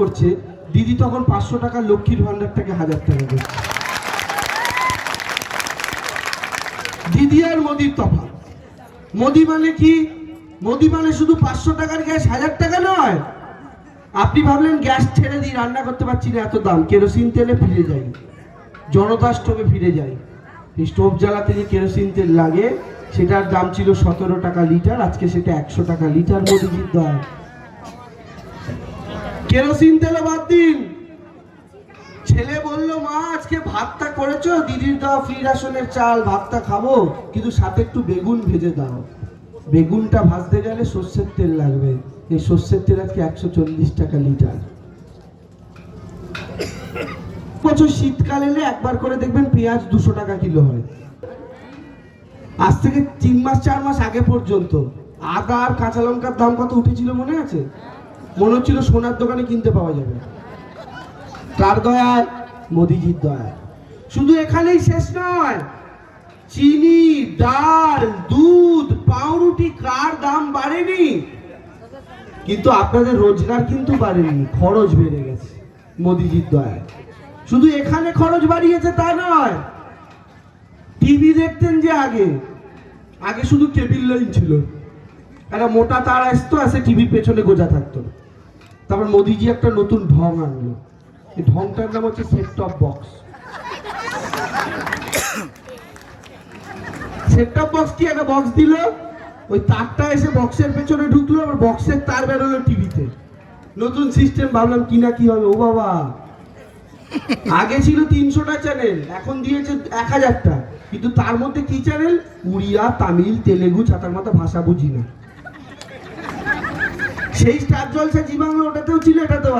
করছে, দিদি তখন পাঁচশো টাকা লক্ষ্মীর ভান্ডারটাকে হাজার টাকা করছে দিদি আর মোদির তফাৎ। মোদি মানে কি? মোদি মানে শুধু পাঁচশো টাকার গ্যাস হাজার টাকা নয়। আপনি ভাবলেন গ্যাস ছেড়ে দিই রান্না করতে পারছি না, এত দাম। কেরোসিন তেলে ফিরে যাই জনতা স্টোভে ফিরে যাই স্টোভ জ্বালাতে যে কেরোসিন তেল লাগে, সেটার দাম ছিল সতেরো টাকা লিটার, আজকে সেটা একশো টাকা লিটার, মোদিজির দয়। কেরোসিন তেলে বাদ দিন। ছেলে বলল, মা, আজকে ভাতটা করেছ? দিদির দেওয়া ফ্রি রাশনের চাল, ভাতটা খাব, কিন্তু সাথে একটু বেগুন ভেজে দাও। বেগুনটা ভাজতে গেলে সর্ষের তেল লাগবে। এই সর্ষের তেল আজকে একশো চল্লিশ টাকা লিটার। বছর শীতকাল এলে একবার করে দেখবেন পেঁয়াজ দুশো টাকা কিলো হয়। আজ থেকে তিন মাস, চার মাস আগে পর্যন্ত। আদা আর কাঁচা লঙ্কার দাম কত উঠেছিল মনে আছে? মনে হচ্ছিল সোনার দোকানে কিনতে পাওয়া যাবে। কার দয়ায়, মোদিজির দয়ায়। শুধু এখানেই শেষ নয়, চিনি, ডাল, দুধ, পাউরুটি কার দাম বাড়েনি। কিন্তু আপনাদের রোজগার কিন্তু বাড়েনি, খরচ বেড়ে গেছে, মোদিজির দয়ায়। শুধু এখানে খরচ বাড়িয়েছে তা নয়, টিভি দেখতেন যে আগে আগে শুধু কেবিল লাইন ছিল। একটা মোটা তার আসতো আসে টিভির পেছনে গোজা থাকতো। তারপর মোদিজি একটা নতুন ঢং আনলো। এই ঢংটার নাম হচ্ছে set top box set top box কি? একটা বক্স দিল, ওই তারটা এসে বক্সের পেছনে ঢুকলো, আবার বক্সের তার বেরোলো টিভিতে। নতুন সিস্টেম ভাবলাম, কি না কি হবে? ও বাবা! আগে ছিল তিনশোটা চ্যানেল এখন দিয়েছে এক হাজারটা। কিন্তু তার মধ্যে কি চ্যানেল উড়িয়া, তামিল, তেলেগু, ছাতার মাথা ভাষা বুঝি না। সেই স্টার জলসা জি ওটাতেও ছিল এটাতেও।